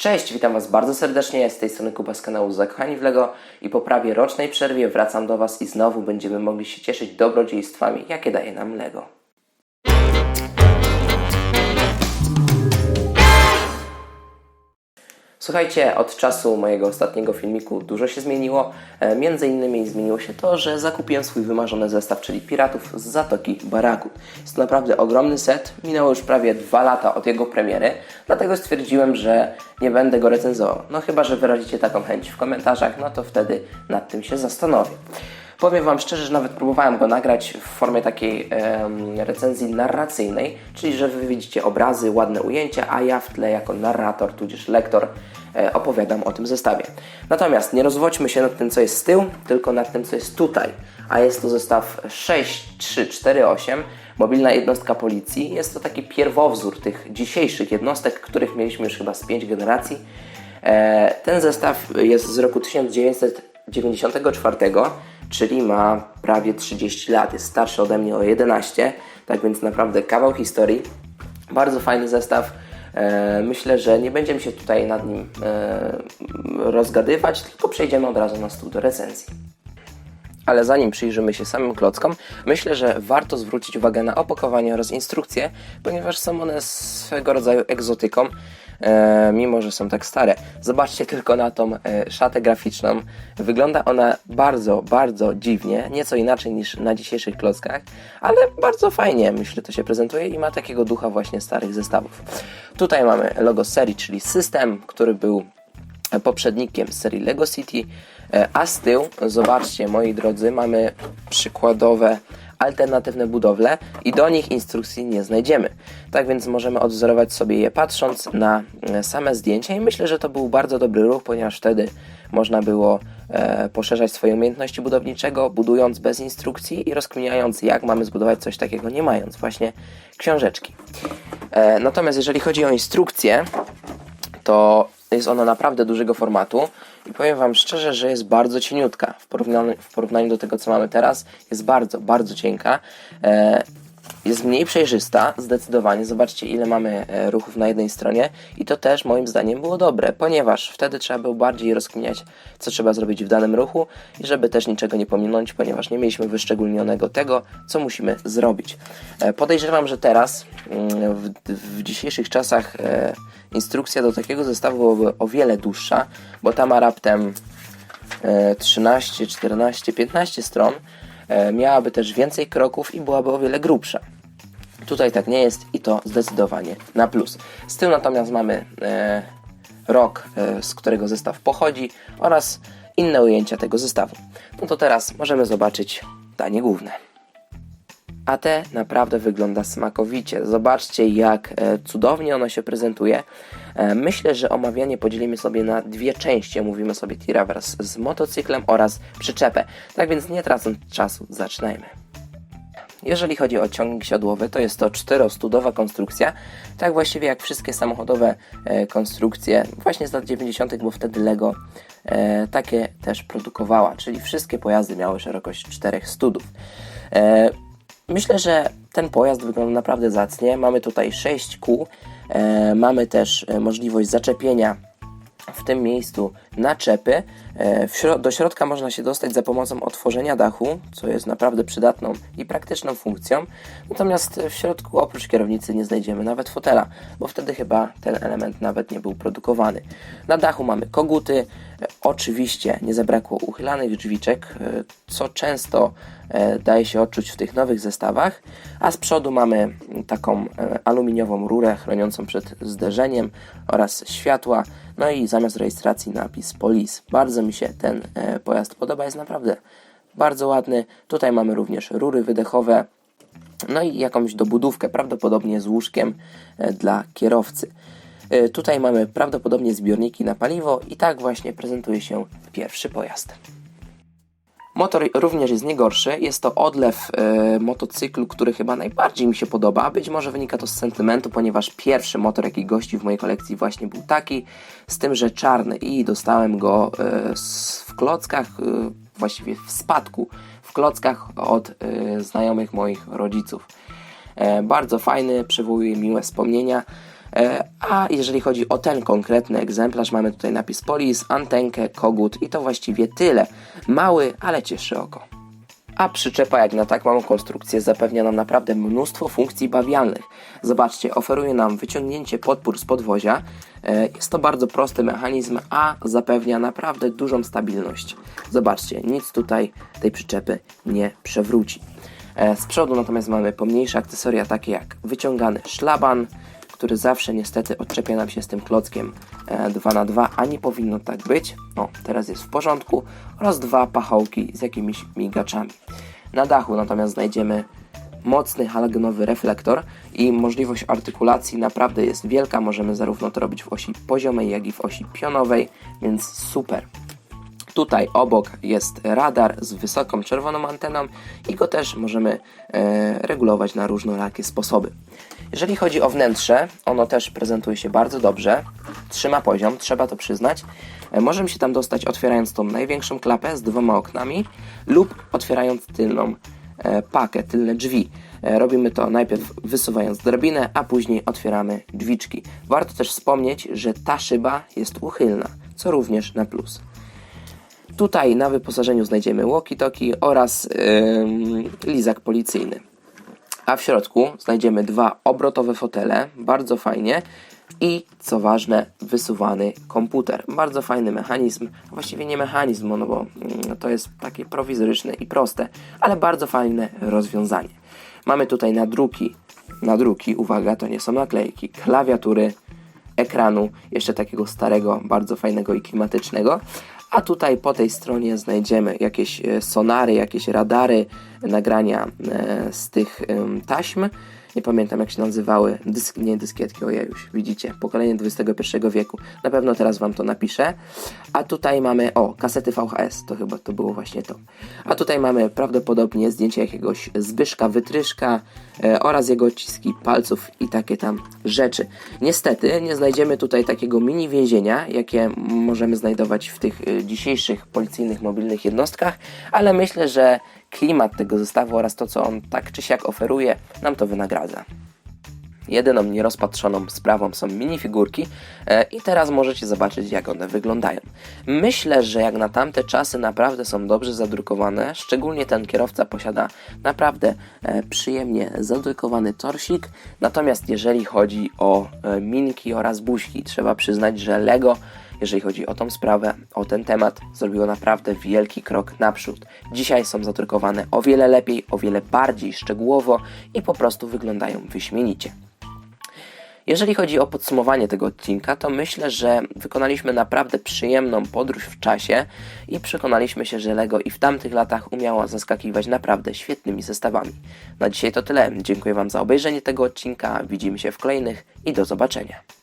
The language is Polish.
Cześć, witam Was bardzo serdecznie, z tej strony Kuba z kanału Zakochani w Lego i po prawie rocznej przerwie wracam do Was i znowu będziemy mogli się cieszyć dobrodziejstwami, jakie daje nam Lego. Słuchajcie, od czasu mojego ostatniego filmiku dużo się zmieniło. E, Między innymi zmieniło się to, że zakupiłem swój wymarzony zestaw, czyli Piratów z Zatoki Baraku. Jest to naprawdę ogromny set. Minęło już prawie dwa lata od jego premiery, dlatego stwierdziłem, że nie będę go recenzował. No chyba, że wyrazicie taką chęć w komentarzach, no to wtedy nad tym się zastanowię. Powiem Wam szczerze, że nawet próbowałem go nagrać w formie takiej em, recenzji narracyjnej, czyli że Wy widzicie obrazy, ładne ujęcia, a ja w tle jako narrator, tudzież lektor e, opowiadam o tym zestawie. Natomiast nie rozwodźmy się nad tym, co jest z tyłu, tylko nad tym, co jest tutaj. A jest to zestaw 6348, mobilna jednostka policji. Jest to taki pierwowzór tych dzisiejszych jednostek, których mieliśmy już chyba z 5 generacji. E, ten zestaw jest z roku 1994, czyli ma prawie 30 lat. Jest starszy ode mnie o 11, tak więc naprawdę kawał historii. Bardzo fajny zestaw. E, myślę, że nie będziemy się tutaj nad nim e, rozgadywać, tylko przejdziemy od razu na stół do recenzji. Ale zanim przyjrzymy się samym klockom, myślę, że warto zwrócić uwagę na opakowanie oraz instrukcje, ponieważ są one swego rodzaju egzotyką, e, mimo że są tak stare. Zobaczcie tylko na tą e, szatę graficzną. Wygląda ona bardzo, bardzo dziwnie, nieco inaczej niż na dzisiejszych klockach, ale bardzo fajnie, myślę, to się prezentuje i ma takiego ducha właśnie starych zestawów. Tutaj mamy logo serii, czyli system, który był poprzednikiem serii Lego City, e, a z tyłu, zobaczcie moi drodzy, mamy przykładowe alternatywne budowle i do nich instrukcji nie znajdziemy. Tak więc możemy odwzorować sobie je patrząc na e, same zdjęcia i myślę, że to był bardzo dobry ruch, ponieważ wtedy można było e, poszerzać swoje umiejętności budowniczego, budując bez instrukcji i rozkminiając jak mamy zbudować coś takiego nie mając właśnie książeczki. E, natomiast jeżeli chodzi o instrukcję, to jest ona naprawdę dużego formatu i powiem Wam szczerze, że jest bardzo cieniutka w porównaniu, w porównaniu do tego, co mamy teraz. Jest bardzo, bardzo cienka. E, jest mniej przejrzysta, zdecydowanie. Zobaczcie, ile mamy e, ruchów na jednej stronie, i to też moim zdaniem było dobre, ponieważ wtedy trzeba było bardziej rozkminiać, co trzeba zrobić w danym ruchu, i żeby też niczego nie pominąć, ponieważ nie mieliśmy wyszczególnionego tego, co musimy zrobić. E, podejrzewam, że teraz, mm, w, w dzisiejszych czasach, e, instrukcja do takiego zestawu byłaby o wiele dłuższa, bo ta ma raptem e, 13, 14, 15 stron. Miałaby też więcej kroków i byłaby o wiele grubsza. Tutaj tak nie jest i to zdecydowanie na plus. Z tyłu natomiast mamy e, rok, e, z którego zestaw pochodzi oraz inne ujęcia tego zestawu. No to teraz możemy zobaczyć danie główne. A te naprawdę wygląda smakowicie. Zobaczcie, jak e, cudownie ono się prezentuje. E, myślę, że omawianie podzielimy sobie na dwie części. Mówimy sobie tira wraz z motocyklem oraz przyczepę. Tak więc nie tracąc czasu, zaczynajmy. Jeżeli chodzi o ciągnik siodłowy, to jest to czterostudowa konstrukcja, tak właściwie jak wszystkie samochodowe e, konstrukcje właśnie z lat 90., bo wtedy Lego e, takie też produkowała, czyli wszystkie pojazdy miały szerokość czterech studów. E, myślę, że ten pojazd wygląda naprawdę zacnie. Mamy tutaj 6 kół, mamy też możliwość zaczepienia w tym miejscu naczepy. E, do środka można się dostać za pomocą otworzenia dachu, co jest naprawdę przydatną i praktyczną funkcją. Natomiast w środku oprócz kierownicy nie znajdziemy nawet fotela, bo wtedy chyba ten element nawet nie był produkowany. Na dachu mamy koguty. E, Oczywiście nie zabrakło uchylanych drzwiczek, e, co często daje się odczuć w tych nowych zestawach, a z przodu mamy taką aluminiową rurę chroniącą przed zderzeniem oraz światła, no i zamiast rejestracji napis Police. Bardzo mi się ten e, pojazd podoba, jest naprawdę bardzo ładny. Tutaj mamy również rury wydechowe, no i jakąś dobudówkę, prawdopodobnie z łóżkiem e, dla kierowcy. E, Tutaj mamy prawdopodobnie zbiorniki na paliwo i tak właśnie prezentuje się pierwszy pojazd. Motor również jest nie gorszy. Jest to odlew e, motocyklu, który chyba najbardziej mi się podoba. Być może wynika to z sentymentu, ponieważ pierwszy motor, jaki gości w mojej kolekcji, właśnie był taki, z tym, że czarny i dostałem go e, w klockach, e, właściwie w spadku, w klockach od znajomych moich rodziców. Bardzo fajny, przywołuje miłe wspomnienia. E, A jeżeli chodzi o ten konkretny egzemplarz, mamy tutaj napis Polis, antenkę, kogut i to właściwie tyle. Mały, ale cieszy oko. A przyczepa jak na tak małą konstrukcję zapewnia nam naprawdę mnóstwo funkcji bawialnych. Zobaczcie, oferuje nam wyciągnięcie podpór z podwozia. E, Jest to bardzo prosty mechanizm, a zapewnia naprawdę dużą stabilność. Zobaczcie, nic tutaj tej przyczepy nie przewróci. E, Z przodu natomiast mamy pomniejsze akcesoria takie jak wyciągany szlaban, który zawsze niestety odczepia nam się z tym klockiem 2 na 2 a nie powinno tak być. O, teraz jest w porządku. Oraz dwa pachołki z jakimiś migaczami. Na dachu natomiast znajdziemy mocny halogenowy reflektor i możliwość artykulacji naprawdę jest wielka. Możemy zarówno to robić w osi poziomej, jak i w osi pionowej, więc super. Tutaj obok jest radar z wysoką czerwoną anteną i go też możemy e, regulować na różnorakie sposoby. Jeżeli chodzi o wnętrze, ono też prezentuje się bardzo dobrze. Trzyma poziom, trzeba to przyznać. E, możemy się tam dostać otwierając tą największą klapę z dwoma oknami lub otwierając tylną e, pakę, tylne drzwi. E, Robimy to najpierw wysuwając drabinę, a później otwieramy drzwiczki. Warto też wspomnieć, że ta szyba jest uchylna, co również na plus. Tutaj na wyposażeniu znajdziemy walkie-talkie oraz ym, lizak policyjny. A w środku znajdziemy dwa obrotowe fotele, bardzo fajnie. I co ważne, wysuwany komputer. Bardzo fajny mechanizm, właściwie nie mechanizm, no bo mm, to jest takie prowizoryczne i proste, ale bardzo fajne rozwiązanie. Mamy tutaj nadruki, nadruki, uwaga, to nie są naklejki, klawiatury, ekranu, jeszcze takiego starego, bardzo fajnego i klimatycznego. A tutaj po tej stronie znajdziemy jakieś e, sonary, jakieś radary, nagrania e, z tych taśm. Nie pamiętam jak się nazywały, Dysk, nie dyskietki, ojejuś, widzicie, pokolenie XXI wieku. Na pewno teraz Wam to napiszę. A tutaj mamy, o, kasety VHS, to chyba to było właśnie to. A tutaj mamy prawdopodobnie zdjęcie jakiegoś Zbyszka Wytryszka e, oraz jego odciski palców i takie tam rzeczy. Niestety nie znajdziemy tutaj takiego mini więzienia, jakie możemy znajdować w tych e, dzisiejszych policyjnych mobilnych jednostkach, ale myślę, że klimat tego zestawu oraz to, co on tak czy siak oferuje, nam to wynagradza. Jedyną nierozpatrzoną sprawą są minifigurki e, i teraz możecie zobaczyć jak one wyglądają. Myślę, że jak na tamte czasy naprawdę są dobrze zadrukowane, szczególnie ten kierowca posiada naprawdę e, przyjemnie zadrukowany torsik, natomiast jeżeli chodzi o e, minki oraz buźki, trzeba przyznać, że Lego jeżeli chodzi o tą sprawę, o ten temat, zrobiło naprawdę wielki krok naprzód. Dzisiaj są zadrukowane o wiele lepiej, o wiele bardziej szczegółowo i po prostu wyglądają wyśmienicie. Jeżeli chodzi o podsumowanie tego odcinka, to myślę, że wykonaliśmy naprawdę przyjemną podróż w czasie i przekonaliśmy się, że Lego i w tamtych latach umiało zaskakiwać naprawdę świetnymi zestawami. Na dzisiaj to tyle. Dziękuję Wam za obejrzenie tego odcinka, widzimy się w kolejnych i do zobaczenia.